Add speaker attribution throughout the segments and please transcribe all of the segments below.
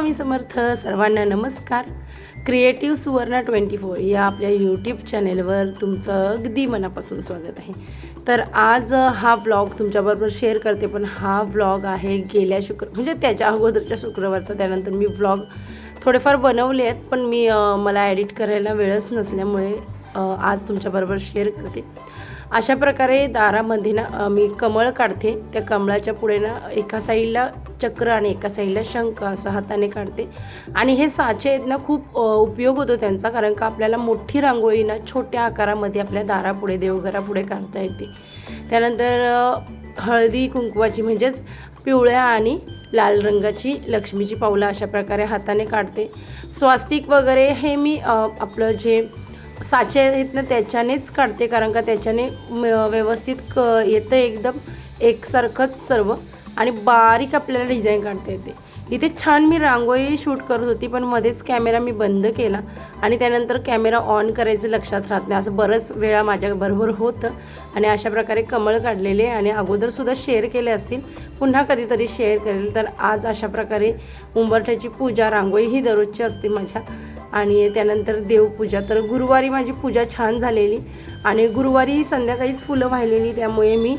Speaker 1: स्वामी समर्थ सर्वांना नमस्कार. Creative Suvarna twenty four या आपल्या यूट्यूब चॅनेलवर तुमचं अगदी मनापासून स्वागत आहे. तर आज हा व्लॉग तुमच्याबरोबर शेअर करते पण हा व्लॉग आहे गेल्या शुक्र म्हणजे त्याच्या अगोदरच्या शुक्रवारचा. त्यानंतर मी व्लॉग थोडेफार बनवले आहेत पण मी अ, मला ॲडिट करायला वेळच नसल्यामुळे अ, आज तुमच्याबरोबर शेअर करते. अशा प्रकारे दारामध्ये ना मी कमळ काढते. त्या कमळाच्या पुढे ना एका साईडला चक्र आणि एका साईडला शंख असं हाताने काढते. आणि हे साचे आहेत ना खूप उपयोग होतो त्यांचा कारण का आपल्याला मोठी रांगोळी ना छोट्या आकारामध्ये आपल्या दारापुढे देवघरापुढे काढता येते. त्यानंतर हळदी कुंकवाची म्हणजेच पिवळ्या आणि लाल रंगाची लक्ष्मीची पावलं अशा प्रकारे हाताने काढते. स्वास्तिक वगैरे हे मी आपलं जे साचे आहेत ना त्याच्यानेच काढते कारण का त्याच्याने म- व्यवस्थित क येतं एकदम एकसारखंच सर्व. आणि बारीक आपल्याला डिझाईन काढता येते. इथे छान मी रांगोळी शूट करत होती पण मध्येच कॅमेरा मी बंद केला. आणि त्यानंतर कॅमेरा ऑन करायचं लक्षात राहत नाही. असं बरंच वेळा माझ्याबरोबर होतं. आणि अशा प्रकारे कमळ काढलेले आणि अगोदरसुद्धा शेअर केले असतील. पुन्हा कधीतरी शेअर करेल. तर आज अशा प्रकारे उंबरठ्याची पूजा रांगोळी ही दररोजची असते माझ्या. आणि त्यानंतर देवपूजा. तर गुरुवारी माझी पूजा छान झालेली आणि गुरुवारी संध्याकाळीच फुलं वाहिलेली त्यामुळे मी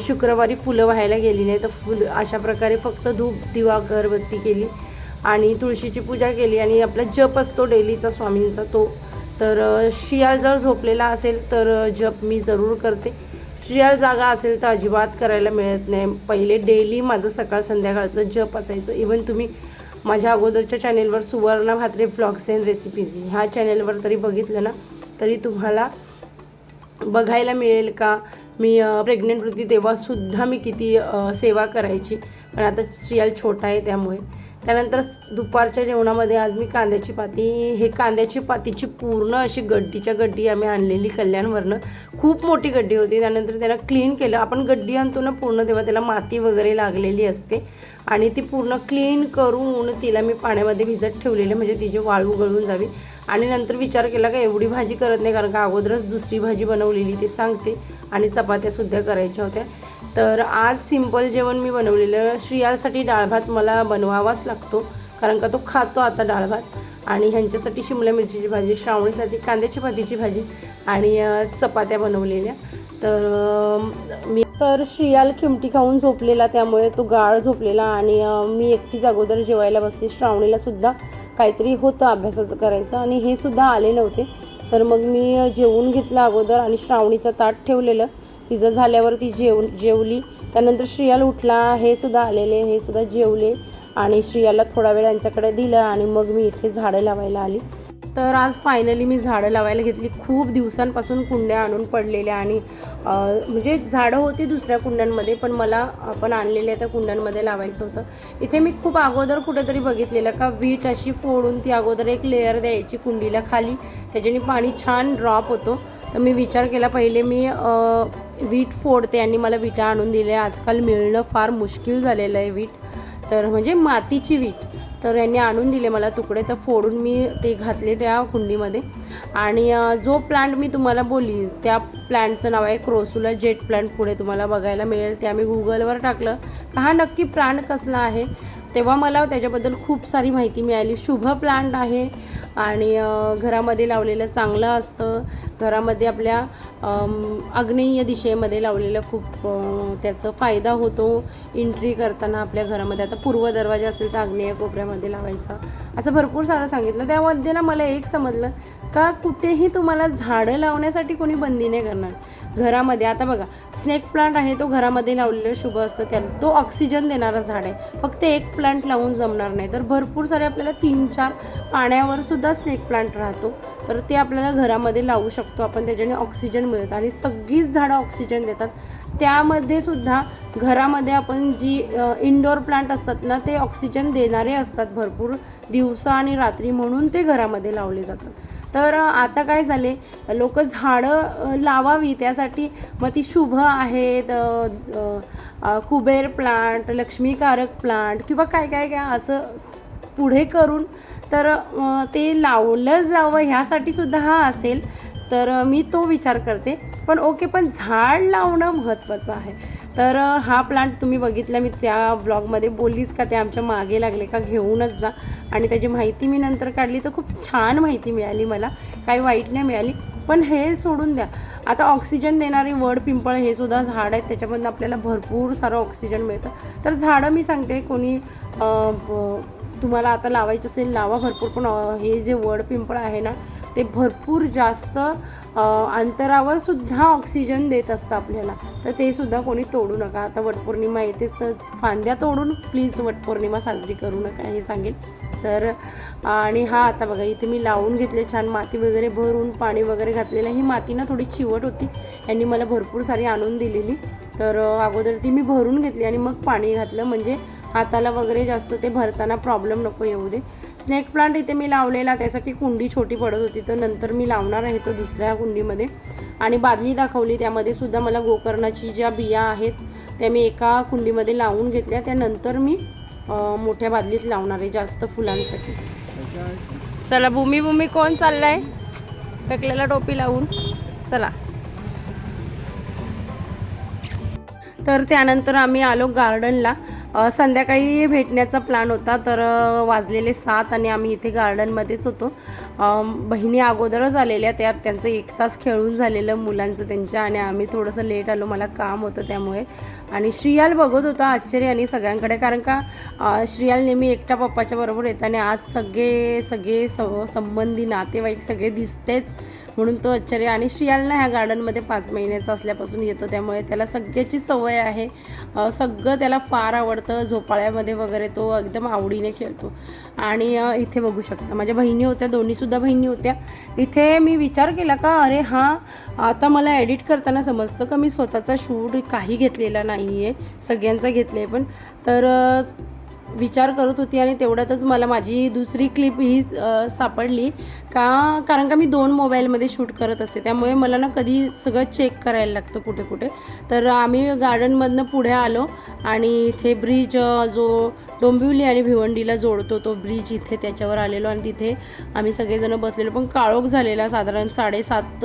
Speaker 1: शुक्रवारी फुलं व्हायला गेली नाही. तर फुल अशा प्रकारे फक्त धूप दिवा अगरबत्ती केली आणि तुळशीची पूजा केली आणि आपला जप असतो डेलीचा स्वामींचा तो. तर शियाळ शियाल जर झोपलेला असेल तर जप मी जरूर करते. शियाल जागा असेल तर अजिबात करायला मिळत नाही. पहिले डेली माझं सकाळ संध्याकाळचं जप असायचं. इवन तुम्ही माझ्या अगोदरच्या चॅनेलवर Suvarna Bhatre blogs and recipes ह्या चॅनेलवर तरी बघितलं ना तरी तुम्हाला बघायला मिळेल का? मी प्रेग्नेंट होती तेव्हासुद्धा मी किती सेवा करायची. पण आता सिरियल छोटा आहे त्यामुळे. त्यानंतर दुपारच्या जेवणामध्ये आज मी कांद्याची पाती हे कांद्याची पातीची पूर्ण अशी गड्डीच्या गड्डी आम्ही आणलेली कल्याणवरनं. खूप मोठी गड्डी होती. त्यानंतर त्याला क्लीन केलं. आपण गड्डी आणतो ना पूर्ण तेव्हा त्याला माती वगैरे लागलेली असते. आणि ती पूर्ण क्लीन करून तिला मी पाण्यामध्ये भिजत ठेवलेली. म्हणजे तिची वाळू गळून जावी. आणि नंतर विचार केला का एवढी भाजी करत नाही कारण का अगोदरच दुसरी भाजी बनवलेली ते सांगते. आणि चपात्यासुद्धा करायच्या होत्या. तर आज सिंपल जेवण मी बनवलेलं श्रियालसाठी डाळ भात मला बनवावाच लागतो कारण का तो खातो आता डाळ भात. आणि ह्यांच्यासाठी शिमला मिरचीची भाजी श्रावणीसाठी कांद्याची पातीची भाजी आणि चपात्या बनवलेल्या. तर मी तर श्रियाल किमटी खाऊन झोपलेला त्यामुळे तो गाळ झोपलेला आणि मी एकटीच अगोदर जेवायला बसली. श्रावणीला सुद्धा काहीतरी होतं अभ्यासाचं करायचं आणि हे सुद्धा आले नव्हते. तर मग मी जेवून घेतलं अगोदर आणि श्रावणीचं ताट ठेवलेलं. तिचं झाल्यावर ती जेव जेवली. त्यानंतर श्रियाल उठला. हे सुद्धा आलेले हे सुद्धा जेवले. आणि श्रियाला थोडा वेळ यांच्याकडे दिलं आणि मग मी इथे झाडं लावायला आली. तर आज फायनली मी झाडं लावायला घेतली. खूप दिवसांपासून कुंड्या आणून पडलेल्या आणि म्हणजे झाडं होती दुसऱ्या कुंड्यांमध्ये पण मला आपण आणलेल्या त्या कुंड्यांमध्ये लावायचं होतं. इथे मी खूप अगोदर कुठेतरी बघितलेलं का वीट अशी फोडून ती अगोदर एक लेअर द्यायची कुंडीला खाली. त्याच्याने पाणी छान ड्रॉप होतो. तर मी विचार केला पहिले मी वीट फोडते आणि मला विटा आणून दिल्या आजकाल मिळणं फार मुश्किल झालेलं आहे वीट. तर म्हणजे मातीची वीट. तर यांनी आणून दिले मला तुकडे. तर फोडून मी ते घातले त्या कुंडीमध्ये. आणि जो प्लांट मी तुम्हाला बोलली त्या प्लांटचं नाव आहे क्रोसुला जेट प्लांट. पुढे तुम्हाला बघायला मिळेल. ते आम्ही गुगलवर टाकलं. का हा नक्की प्लांट कसला आहे? तेव्हा मला त्याच्याबद्दल खूप सारी माहिती मिळाली. शुभ प्लांट आहे आणि घरामध्ये लावलेलं चांगलं असतं. घरामध्ये आपल्या आग्नेय दिशेमध्ये लावलेलं खूप त्याचा फायदा होतो. एंट्री करताना आपल्या घरामध्ये. आता पूर्व दरवाजा असेल तर आग्नेय कोपऱ्यामध्ये लावायचा. असं भरपूर सारं सांगितलं. त्यामध्ये ना मला एक समजलं का कुठेही तुम्हाला झाडं लावण्यासाठी कोणी बंदी नाही करणार. घरामध्ये आता बघा स्नेक प्लांट आहे तो घरामध्ये लावलेलं शुभ असतं. त्याला तो ऑक्सिजन देणारा झाड आहे. फक्त एक प्लांट लावून जमणार नाही. तर भरपूर सारे आपल्याला तीन चार पाण्यावर सुद्धा स्नेक प्लांट राहतो. तर ते आपल्याला घरामध्ये लावू शकतो आपण त्याच्याने ऑक्सिजन मिळतं. आणि सगळीच झाडं ऑक्सिजन देतात. त्यामध्ये सुद्धा घरामध्ये आपण जी इनडोअर प्लांट असतात ना ते ऑक्सिजन देणारे असतात भरपूर. दिवसा आणि रात्री म्हणून ते घरामध्ये लावले जातात. तर आता काय झाले? लोक झाडं लावावी. त्यासाठी मग ती शुभ आहेत कुबेर प्लांट लक्ष्मीकारक प्लांट किंवा काय काय काय असं पुढे करून तर ते लावलं जावं ह्यासाठी सुद्धा हा असेल. तर मी तो विचार करते. पण ओके पण झाड लावणं महत्त्वाचं आहे. तर हा प्लांट तुम्ही बघितला मी त्या ब्लॉगमध्ये बोललीच का ते आमच्या मागे लागले का घेऊनच जा. आणि त्याची माहिती मी नंतर काढली तर खूप छान माहिती मिळाली मला. काही वाईट नाही मिळाली पण हे सोडून द्या. आता ऑक्सिजन देणारे वड पिंपळ हे सुद्धा झाड आहेत त्याच्यामधून आपल्याला भरपूर सारं ऑक्सिजन मिळतं. तर झाडं मी सांगते कोणी ब- तुम्हाला आता लावायचं असेल लावा भरपूर पण हे जे वड पिंपळ आहे ना ते भरपूर जास्त अंतरावर सुद्धा ऑक्सिजन देत असतं आपल्याला. तर ते सुद्धा कोणी तोडू नका. आता वटपौर्णिमा येतेच तर फांद्या तोडून प्लीज वटपौर्णिमा साजरी करू नका हे सांगेन तर आणि हा आता बघा इथे मी लावून घेतले छान माती वगैरे भरून पाणी वगैरे घातलेलं ही माती ना थोडी चिवट होती. यांनी मला भरपूर सारी आणून दिलेली. तर अगोदर ती मी भरून घेतली आणि मग पाणी घातलं. म्हणजे हाताला वगैरे जास्त ते भरताना प्रॉब्लेम नको येऊ दे. स्नेक प्लांट इथे मी लावलेला त्यासाठी कुंडी छोटी पडत होती तर नंतर मी लावणार आहे तो दुसऱ्या कुंडीमध्ये. आणि बादली दाखवली त्यामध्ये सुद्धा मला गोकर्णाची ज्या बिया आहेत त्या मी एका कुंडीमध्ये लावून घेतल्या. त्यानंतर मी मोठ्या बादलीत लावणार आहे जास्त फुलांसाठी. चला भूमी भूमी कोण चाललाय? टकलेला टोपी लावून. चला. तर त्यानंतर आम्ही आलो गार्डनला संध्याकाळी भेटण्याचा प्लॅन होता तर वाजलेले सात आणि आम्ही इथे गार्डनमध्येच होतो. बहिणी अगोदरच आलेल्या त्यात त्यांचं एक तास खेळून झालेलं मुलांचं त्यांच्या आणि आम्ही थोडंसं लेट आलो मला काम होतं त्यामुळे. आणि श्रियाल बघत होता आश्चर्य आणि सगळ्यांकडे कारण का श्रियाल नेहमी एकटा पप्पाच्या बरोबर येत आणि आज सगळे सगळे स संबंधी नातेवाईक सगळे दिसतेत. म्हणून तो आश्चर्य. आणि श्रियालना ह्या गार्डनमध्ये पाच महिन्याचा असल्यापासून येतो. त्यामुळे त्याला सगळ्याची सवय आहे. सगळं त्याला फार आवडतं. झोपाळ्यामध्ये वगैरे तो एकदम आवडीने खेळतो. आणि इथे बघू शकता. माझ्या बहिणी होत्या. दोन्हीसुद्धा बहिणी होत्या. इथे मी विचार केला का अरे हां आता मला एडिट करताना समजतं का मी स्वतःचा शूट काही घेतलेला नाही आहे सगळ्यांचा घेतले आहे पण. तर विचार करत होती आणि तेवढ्यातच मला माझी दुसरी क्लिप ही सापडली. का कारण का मी दोन मोबाईलमध्ये शूट करत असते. त्यामुळे मला ना कधी सगळं चेक करायला लागतं कुठे कुठे तर आम्ही गार्डनमधनं पुढे आलो आणि इथे ब्रिज जो डोंबिवली आणि भिवंडीला जोडतो तो ब्रिज इथे त्याच्यावर आलेलो आणि तिथे आम्ही सगळेजण बसलेलो. पण काळोख झालेला साधारण साडेसात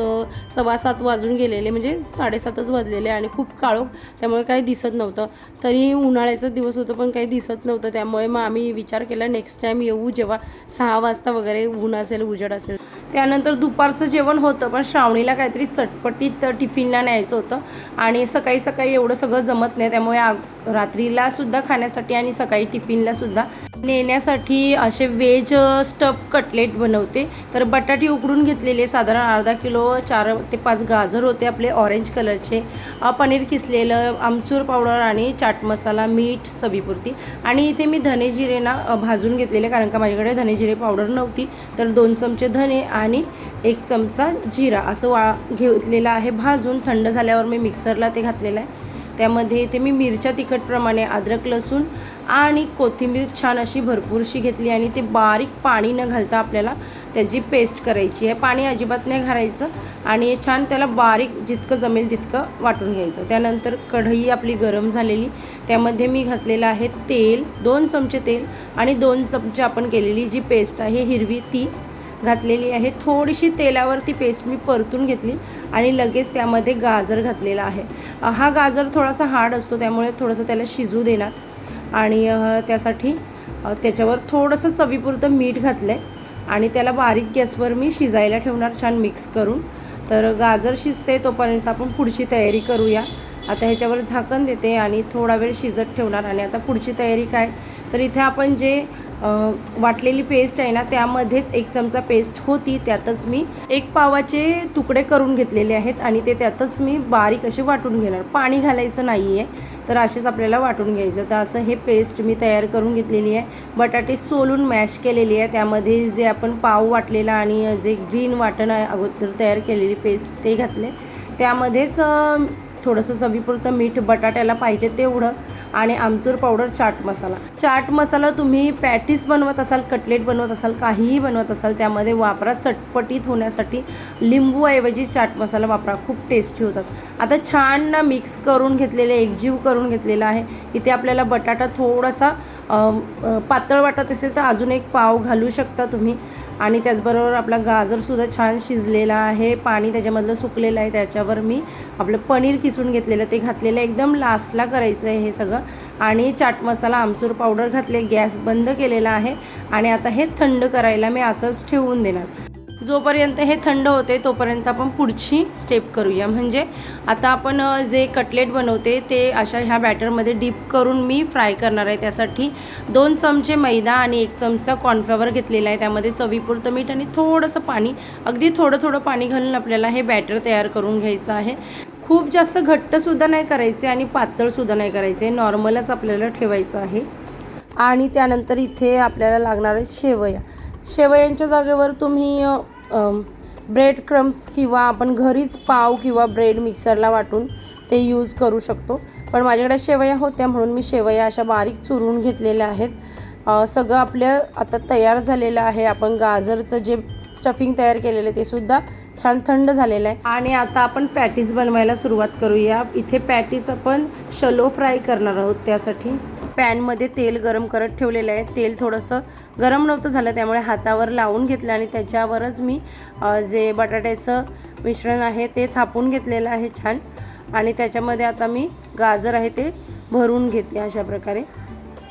Speaker 1: सव्वा सात वाजून गेलेले म्हणजे साडेसातच वाजलेले आणि खूप काळोख. त्यामुळे काही दिसत नव्हतं. तरी उन्हाळ्याचा दिवस होतं पण काही दिसत नव्हतं. त्यामुळे मग आम्ही विचार केला नेक्स्ट टाईम येऊ जेव्हा सहा वाजता वगैरे ऊन असेल उजेड असेल. त्यानंतर दुपारचं जेवण होतं पण श्रावणीला काहीतरी चटपटीत टिफिनला न्यायचं होतं. आणि सकाळी सकाळी एवढं सगळं जमत नाही त्यामुळे आग रात्रीला सुद्धा खाण्यासाठी आणि सकाळी टिफिनला सुद्धा. नेण्यासाठी असे वेज स्टफ कटलेट बनवते. तर बटाटे उकडून घेतलेले साधारण अर्धा किलो चार ते पाच गाजर होते आपले ऑरेंज कलरचे पनीर किसलेलं आमचूर पावडर आणि चाट मसाला मीठ चवीपुरती. आणि इथे मी धने जिरे ना भाजून घेतलेले कारण का माझ्याकडे धने जिरे पावडर नव्हती. तर दोन चमचे धने आणि एक चमचा जिरा असं वा घेतलेलं आहे भाजून. थंड झाल्यावर मी मिक्सरला ते घातलेलं आहे. त्यामध्ये इथे मी मिरच्या तिखटप्रमाणे अद्रक लसूण आणि कोथिंबीर छान अशी भरपूरशी घेतली आणि ते बारीक पाणी न घालता आपल्याला त्याची पेस्ट करायची आहे. पाणी अजिबात नाही घालायचं आणि हे छान त्याला बारीक जितकं जमेल तितकं वाटून घ्यायचं. त्यानंतर कढई आपली गरम झालेली. त्यामध्ये मी घातलेलं आहे तेल दोन चमचे तेल आणि दोन चमचे आपण केलेली जी पेस्ट आहे हिरवी ती घातलेली आहे. थोडीशी तेलावर ती पेस्ट मी परतून घेतली आणि लगेच त्यामध्ये गाजर घातलेला आहे. हा गाजर थोडासा हार्ड असतो त्यामुळे थोडंसं त्याला शिजू देणार. आणि त्यासाठी त्याच्यावर थोडंसं चवीपुरतं मीठ घातलं आहे आणि त्याला बारीक गॅसवर मी शिजायला ठेवणार छान मिक्स करून. तर गाजर शिजते तोपर्यंत आपण पुढची तयारी करूया. आता ह्याच्यावर झाकण देते आणि थोडा वेळ शिजत ठेवणार आणि आता पुढची तयारी काय? तर इथे आपण जे वाटलेली पेस्ट आहे ना त्यामध्येच एक चमचा पेस्ट होती त्यातच मी एक पावाचे तुकडे करून घेतलेले आहेत आणि ते त्यातच मी बारीक असे वाटून घेणार. पाणी घालायचं नाही आहे तर असेच आपल्याला वाटून घ्यायचं. तर असं हे पेस्ट मी तयार करून घेतलेली आहे. बटाटे सोलून मॅश केलेली आहे. त्यामध्ये जे आपण पाव वाटलेला आणि जे ग्रीन वाटण आहे अगोदर तयार केलेली पेस्ट ते घातले. त्यामध्येच थोडंसं चवीपुरतं मीठ बटाट्याला पाहिजे तेवढं आणि आमचूर पावडर चाट मसाला. चाट मसाला तुम्ही पॅटीस बनवत असाल कटलेट बनवत असाल काहीही बनवत असाल त्यामध्ये वापरा चटपटीत होण्यासाठी लिंबूऐवजी चाट मसाला वापरा खूप टेस्टी होतात. आता छान ना मिक्स करून घेतलेले एकजीव करून घेतलेला आहे. इथे आपल्याला बटाटा थोडासा पातळ वाटत असेल तर अजून एक पाव घालू शकता तुम्ही. आणि त्याचबरोबर आपला गाजरसुद्धा छान शिजलेला आहे. पाणी त्याच्यामधलं सुकलेलं आहे. त्याच्यावर मी आपलं पनीर किसून घेतलेलं ते घातलेलं एकदम लास्टला करायचं आहे हे सगळं. आणि चाट मसाला आमचूर पावडर घातले गॅस बंद केलेला आहे. आणि आता हे थंड करायला मी असंच ठेवून देणार. जोपर्यंत हे थंड होते तोपर्यंत आपण पुढची स्टेप करूया. म्हणजे आता आपण जे कटलेट बनवते ते अशा ह्या बॅटरमध्ये डीप करून मी फ्राय करणार आहे. त्यासाठी दोन चमचे मैदा आणि एक चमचा कॉर्नफ्लॉवर घेतलेला आहे. त्यामध्ये चवीपुरतं मीठ आणि थोडंसं पाणी अगदी थोडं थोडं पाणी घालून आपल्याला हे बॅटर तयार करून घ्यायचं आहे. खूप जास्त घट्टसुद्धा नाही करायचे आणि पातळसुद्धा नाही करायचे. नॉर्मलच आपल्याला ठेवायचं आहे. आणि त्यानंतर इथे आपल्याला लागणार आहे शेवया. शेवयांच्या जागेवर तुम्ही ब्रेड क्रम्स किंवा आपण घरीच पाव किंवा ब्रेड मिक्सरला वाटून ते यूज करू शकतो. पण माझ्याकडे शेवया होत्या म्हणून मी शेवया अशा बारीक चुरून घेतलेल्या आहेत. सगळं आपलं आता तयार झालेलं आहे. आपण गाजरचं जे स्टफिंग तयार केलेलं आहे ते सुद्धा छान थंड झालेलं आहे. आणि आता आपण पॅटीस बनवायला सुरुवात करूया. इथे पॅटीस आपण शलो फ्राय करणार आहोत त्यासाठी. पॅनमध्ये तेल गरम करत ठेवलेलं आहे. तेल थोडंसं गरम नव्हतं झालं त्यामुळे हातावर लावून घेतलं आणि त्याच्यावरच मी जे बटाट्याचं मिश्रण आहे ते थापून घेतलेलं आहे छान. आणि त्याच्यामध्ये आता मी गाजर आहे ते भरून घेते अशा प्रकारे.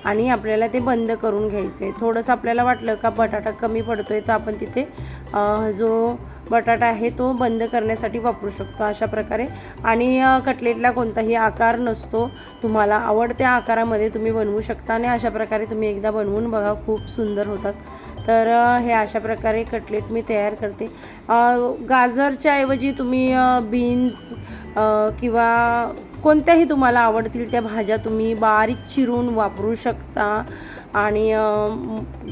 Speaker 1: आणि आपल्याला ते बंद करून घ्यायचं आहे थोडंसं आपल्याला वाटलं का बटाटा कमी पडतो आहे तर आपण तिथे जो बटाटा आहे तो बंद करण्यासाठी वापरू शकतो अशा प्रकारे. आणि कटलेटला कोणताही आकार नसतो. तुम्हाला आवडत्या आकारामध्ये तुम्ही बनवू शकता आणि अशा प्रकारे तुम्ही एकदा बनवून बघा खूप सुंदर होतात. तर हे अशा प्रकारे कटलेट मी तयार करते. गाजरच्या ऐवजी तुम्ही बीन्स किंवा कोणत्याही तुम्हाला आवडतील त्या भाज्या तुम्ही बारीक चिरून वापरू शकता. आणि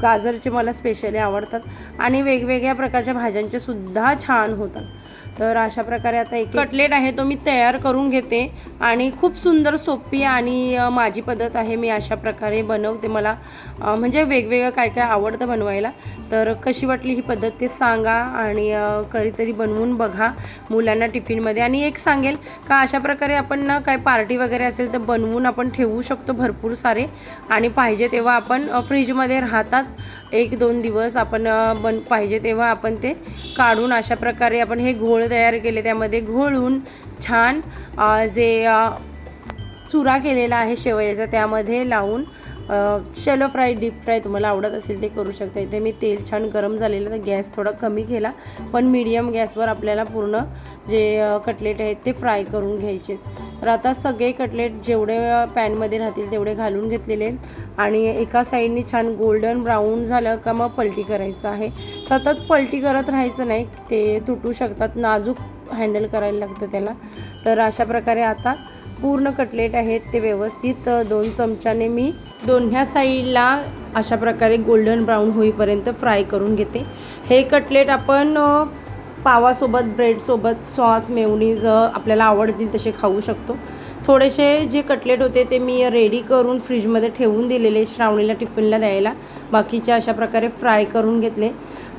Speaker 1: गाजरचे मला स्पेशली आवडतात. आणि वेगवेगळ्या प्रकारच्या भाज्यांचे सुद्धा छान होतात. तर अशा प्रकारे आता एक कटलेट आहे तो मी तयार करून घेते. आणि खूप सुंदर सोपी आणि माझी पद्धत आहे. मी अशा प्रकारे बनवते मला. म्हणजे वेगवेगळं काय काय आवडतं बनवायला. तर कशी वाटली ही पद्धत ते सांगा आणि कधीतरी बनवून बघा मुलांना टिफिनमध्ये. आणि एक सांगेल का अशा प्रकारे आपण ना काय पार्टी वगैरे असेल तर बनवून आपण ठेवू शकतो भरपूर सारे. आणि पाहिजे तेव्हा आपण फ्रीजमध्ये राहतात. एक दोन दिवस आपण बन पाहिजे तेव्हा आपण ते काढून अशा प्रकारे आपण हे घोळ तयार केले. त्यामध्ये घोळून छान जे चुरा केलेला आहे शेवयाचा त्यामध्ये लावून शॅलो फ्राय डीप फ्राय तुम्हाला आवडत असेल ते करू शकता. इथे मी तेल छान गरम झालेलं तर गॅस थोडा कमी केला पण मीडियम गॅसवर आपल्याला पूर्ण जे कटलेट आहेत ते फ्राय करून घ्यायचे. तर आता सगळे कटलेट जेवढे पॅनमध्ये राहतील तेवढे घालून घेतलेले आहेत. आणि एका साईडनी छान गोल्डन ब्राऊन झालं का मग पलटी करायचं आहे. सतत पलटी करत राहायचं नाही ते तुटू शकतात. नाजूक हँडल करायला लागतं त्याला. तर अशा प्रकारे आता पूर्ण कटलेट आहेत ते व्यवस्थित दोन चमच्याने मी दोन्ह्या साईडला अशा प्रकारे गोल्डन ब्राऊन होईपर्यंत फ्राय करून घेते. हे कटलेट आपण पावासोबत ब्रेडसोबत सॉस मेवणीज आपल्याला आवडतील तसे खाऊ शकतो. थोडेसे जे कटलेट होते ते मी रेडी करून फ्रीजमध्ये ठेवून दिलेले श्रावणीला टिफिनला द्यायला. बाकीचे अशा प्रकारे फ्राय करून घेतले.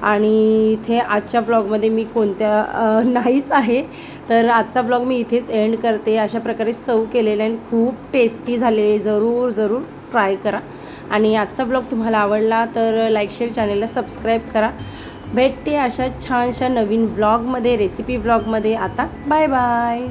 Speaker 1: आणि इथे आजच्या ब्लॉगमध्ये मी कोणत्या नाहीच आहे. तर आजचा ब्लॉग मी इथेच एंड करते. अशा प्रकारे सव केलेले आणि खूप टेस्टी झालेले जरूर जरूर ट्राय करा. आणि आजचा ब्लॉग तुम्हाला आवडला तर लाईक शेअर चॅनलला सबस्क्राईब करा. भेटते अशा छानशा नवीन ब्लॉगमध्ये रेसिपी ब्लॉगमध्ये आता बाय बाय